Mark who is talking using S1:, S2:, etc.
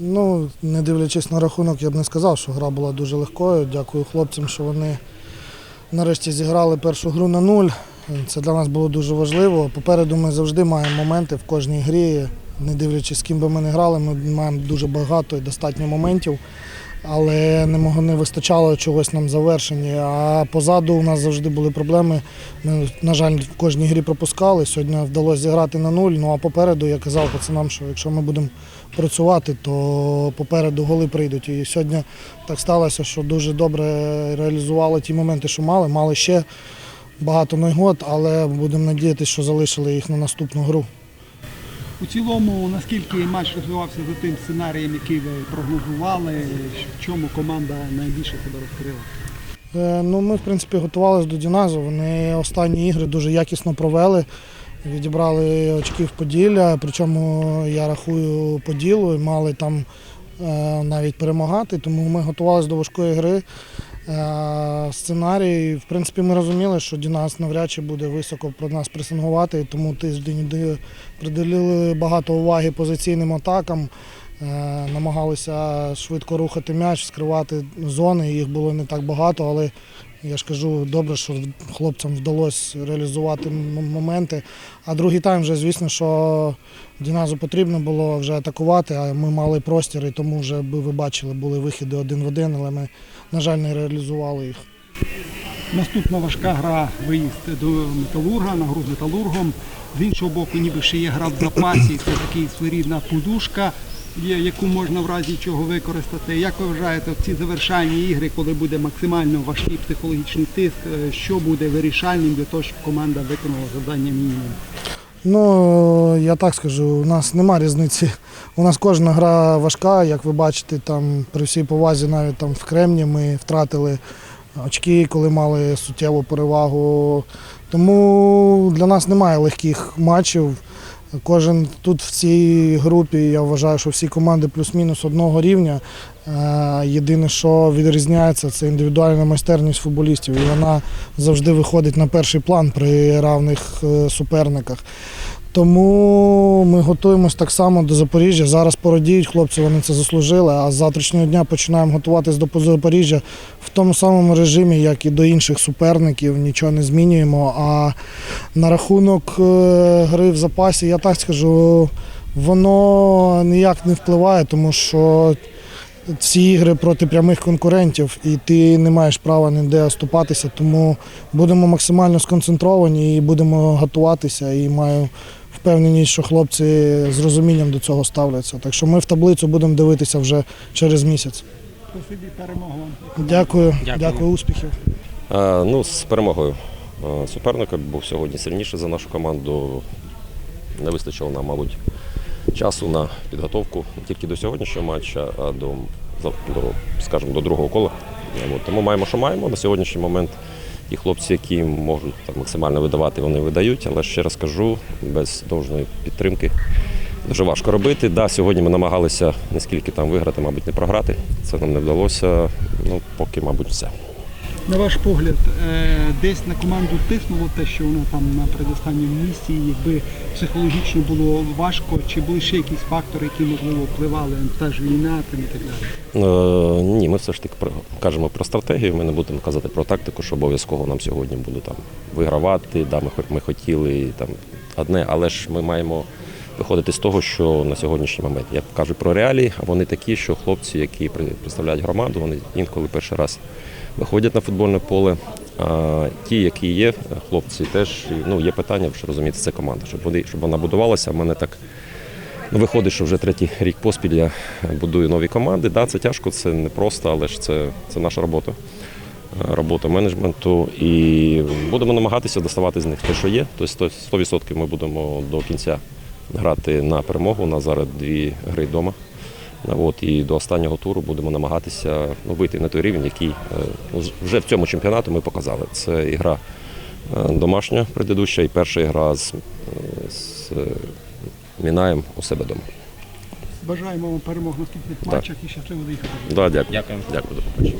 S1: Ну, не дивлячись на рахунок, я б не сказав, що гра була дуже легкою. Дякую хлопцям, що вони нарешті зіграли першу гру на нуль. Це для нас було дуже важливо. Попереду ми завжди маємо моменти в кожній грі. Не дивлячись, з ким би ми не грали, ми маємо дуже багато і достатньо моментів, але не вистачало чогось нам завершення. А позаду у нас завжди були проблеми. Ми, на жаль, в кожній грі пропускали. Сьогодні вдалося зіграти на нуль. Ну а попереду я казав пацанам, що якщо ми будемо працювати, то попереду голи прийдуть. І сьогодні так сталося, що дуже добре реалізували ті моменти, що мали. Мали ще багато нагод, але будемо надіятися, що залишили їх на наступну гру.
S2: У цілому, наскільки матч розвивався за тим сценарієм, який ви прогнозували, в чому команда найбільше себе розкрила?
S1: Е, Ну, ми, в принципі, готувалися до Діназу. Вони останні ігри дуже якісно провели. Відібрали очки в Поділля, причому я рахую Поділу і мали там е, навіть перемагати, тому ми готувалися до важкої гри. Е, Сценарій, в принципі, ми розуміли, що Дінас навряд чи буде високо про нас пресингувати, тому тиждень приділили багато уваги позиційним атакам. Е, Намагалися швидко рухати м'яч, скривати зони. Їх було не так багато, але я ж кажу, добре, що хлопцям вдалося реалізувати моменти. А другий тайм вже, звісно, що Діназу потрібно було вже атакувати, а ми мали простір, і тому вже ви бачили, були вихіди один в один, але ми, на жаль, не реалізували їх.
S2: Наступна важка гра виїзд до металурга на гру з металургом. З іншого боку, ніби ще є гра в запасі, це такий своєрідна подушка, яку можна в разі чого використати. Як ви вважаєте, ці завершальні ігри, коли буде максимально важкий психологічний тиск, е, що буде вирішальним для того, щоб команда виконала завдання мінімум?
S1: Ну, я так скажу, у нас нема різниці. У нас кожна гра важка, як ви бачите, там при всій повазі навіть там в Кремні ми втратили очки, коли мали суттєву перевагу. Тому для нас немає легких матчів. Кожен тут в цій групі, я вважаю, що всі команди плюс-мінус одного рівня. Е, Єдине, що відрізняється, це індивідуальна майстерність футболістів. І вона завжди виходить на перший план при равних е, суперниках. Тому ми готуємось так само до Запоріжжя. Зараз породіють хлопці, вони це заслужили. А з завтрашнього дня починаємо готуватись до Запоріжжя в тому самому режимі, як і до інших суперників. Нічого не змінюємо. А на рахунок е, гри в запасі, я так скажу, воно ніяк не впливає, тому що ці ігри проти прямих конкурентів, і ти не маєш права ніде оступатися. Тому будемо максимально сконцентровані і будемо готуватися. І маю впевненість, що хлопці з розумінням до цього ставляться. Так що ми в таблицю будемо дивитися вже через місяць.
S2: Спасибі, перемогу.
S1: Дякую,
S3: Дякую.
S1: дякую успіхів.
S3: Е, Ну, з перемогою суперника був сьогодні сильніший за нашу команду. Не вистачило нам, мабуть, часу на підготовку не тільки до сьогоднішнього матча, а до, до, скажімо, до другого кола. Тому маємо, що маємо. На сьогоднішній момент ті хлопці, які можуть так, максимально видавати, вони видають. Але ще раз кажу, без должної підтримки дуже важко робити. Да, сьогодні ми намагалися не скільки там виграти, мабуть, не програти. Це нам не вдалося. Ну, поки, мабуть, все.
S2: На ваш погляд, е, десь на команду тиснуло те, що вона там на предостанньому місці, якби психологічно було важко, чи були ще якісь фактори, які можливо впливали, та ж війна там, і так далі?
S3: Е, ні, ми все ж таки кажемо про стратегію. Ми не будемо казати про тактику, що обов'язково нам сьогодні буде там вигравати. Да, ми, ми хотіли там одне, але ж ми маємо виходити з того, що на сьогоднішній момент я кажу про реалії, а вони такі, що хлопці, які представляють громаду, вони інколи перший раз виходять на футбольне поле. А ті, які є, хлопці, теж ну, є питання, що розумієте, це команда, щоб вони щоб вона будувалася. В мене так Ну, виходить, що вже третій рік поспіль я будую нові команди. Да, це тяжко, це не просто, але ж це, це наша робота. Е, Робота менеджменту. І будемо намагатися доставати з них те, що є. Тобто 100% ми будемо до кінця грати на перемогу. У нас зараз дві гри вдома. От, і до останнього туру будемо намагатися ну, вийти на той рівень, який е, ну, вже в цьому чемпіонату ми показали. Це ігра е, домашня предыдуща і перша ігра з, е, з Мінаєм у себе вдома.
S2: Бажаємо вам перемог на наступних матчах і щасливо доїхати.
S3: Да, дякую.
S4: Дякую.
S3: Дякую, до побачення.